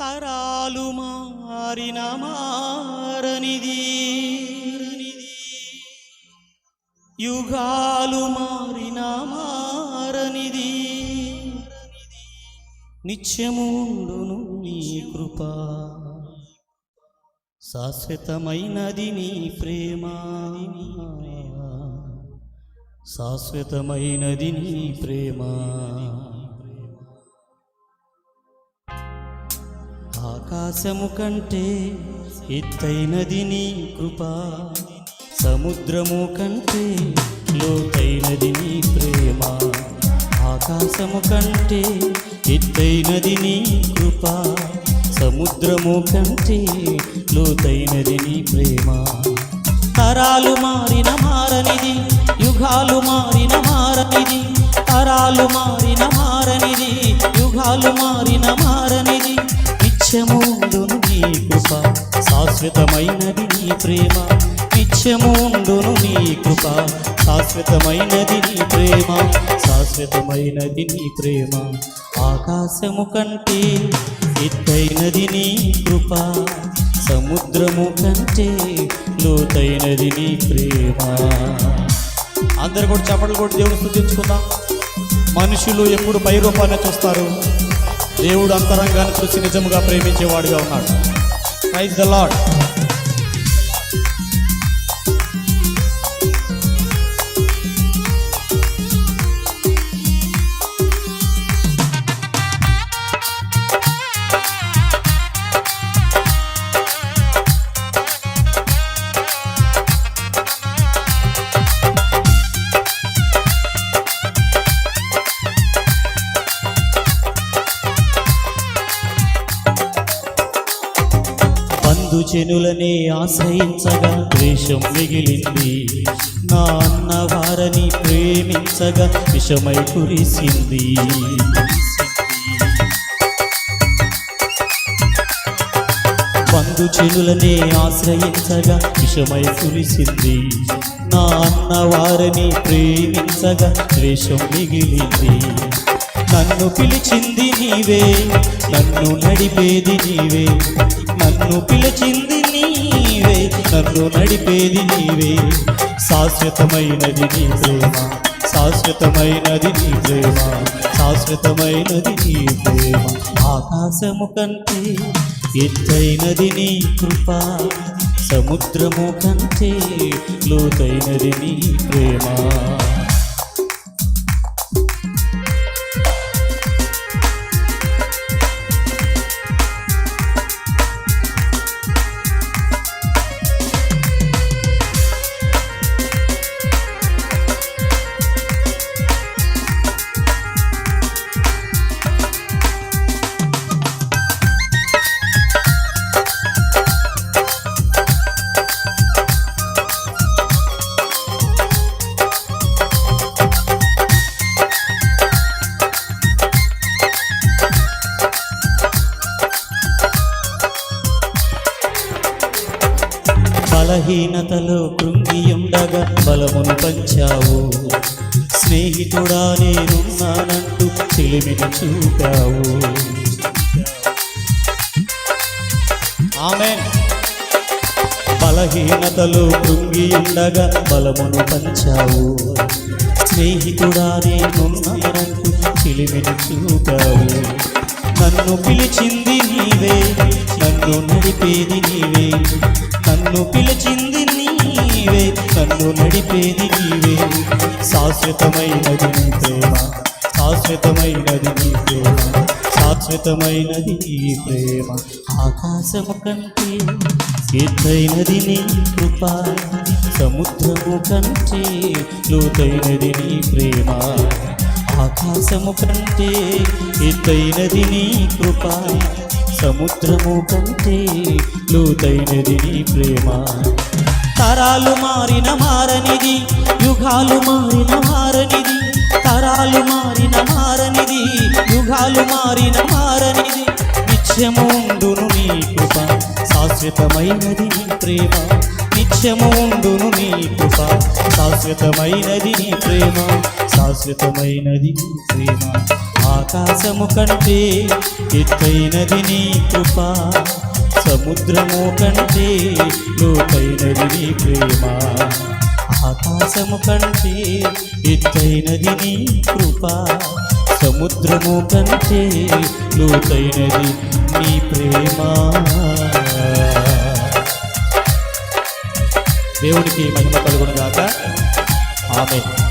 తరాలు మారిన మారనిది. యుగాలు మారిన మారనిది. నిత్యముండును నీ కృప. శాశ్వతమైనది నీ ప్రేమ. శాశ్వతమైనది నీ ప్రేమ. ఆకాశము కంటే ఎత్తైనది నీ కృప. సముద్రము కంటే లోతైనది నీ ప్రేమ. ఆకాశము కంటే ఎత్తైనది నీ కృప. సముద్రము కంటే లోతైనది నీ ప్రేమ. తరాలు మారిన మారనిది యుగాలు మారిన మారనిది. తరాలు మారిన మారనిది యుగాలు మారిన మారనిది. నిత్యముండును నీ కృప శాశ్వతమైనది నీ ప్రేమ. నిత్యముండును నీ కృప శాశ్వతమైనది నీ ప్రేమ శాశ్వతమైనది నీ ప్రేమ. ఆకాశము కంటే ఎత్తైనది నీ కృప సముద్రము కంటే లోతైనది నీ ప్రేమ. అందరు కూడా చెప్పలు కూడా దేవుడు స్థుతించుకుందాం. మనుషులు ఎప్పుడు పై రూపాన్ని చూస్తారు? దేవుడు అంతరంగాన్ని చూసి నిజముగా ప్రేమించేవాడుగా ఉన్నాడు. ప్రైజ్ ద లాడ్ బంధుజనులనే ఆశ్రయించగా ద్వేషం మిగిలింది. నా అన్నవారని ప్రేమించగా విషమై కురిసింది. బంధుజనులనే ఆశ్రయించగా విషమై కురిసింది. నా అన్నవారిని ప్రేమించగా ద్వేషం మిగిలింది. నన్ను పిలిచింది నీవే నన్ను నడిపేది నీవే. నన్ను పిలిచింది నీవే నన్ను నడిపేది నీవే. శాశ్వతమైనది నీ ప్రేమ శాశ్వతమైనది నీ ప్రేమ శాశ్వతమైనది నీ ప్రేమ. ఆకాశము కంటే ఎత్తైనది నీ కృప సముద్రము కంటే లోతైనది నీ ప్రేమ. బలహీనతలో కృంగి ఉండగా బలమును పంచావు. స్నేహితుడా నేనున్నానంటూ చెలిమిని చూపావు. ఆమె బలహీనతలో కృంగి ఉండగా బలమును పంచావు. స్నేహితుడా నేనున్నానంటూ చెలిమిని చూపావు. నన్ను పిలిచింది నీవే నన్ను నడిపేది నీవే. నన్ను పిలిచింది నీవే నన్ను నడిపేది నీవే. శాశ్వతమైనది నీ ప్రేమ శాశ్వతమైనది నీ ప్రేమ శాశ్వతమైనది నీ ప్రేమ. ఆకాశము కంటే ఎత్తైనది నీ కృప సముద్రము కంటే లోతైనది నీ ప్రేమ. ఆకాశము కంటే ఎత్తైనది నీ కృప సముద్రము కంటే లోతైనది నీ ప్రేమ. తరాలు మారిన మారనిది యుగాలు మారిన మారనిది. తరాలు మారిన మారనిది యుగాలు మారిన మారనిది. నిత్యముండును నీ కృప శాశ్వతమైనది నీ ప్రేమ. నిత్యముండును నీ కృప. శాశ్వతమైనది నీ ప్రేమ శాశ్వతమైనది ప్రేమ. ఆకాశము కంటే ఎత్తైనది నీ కృప సముద్రము కంటే లోతైనది నీ ప్రేమ. ఆకాశము కంటే ఎత్తైనది నీ కృప సముద్రము కంటే లోతైనది నీ ప్రేమ. దేవుడికి మహిమ కలుగును గాక. ఆమె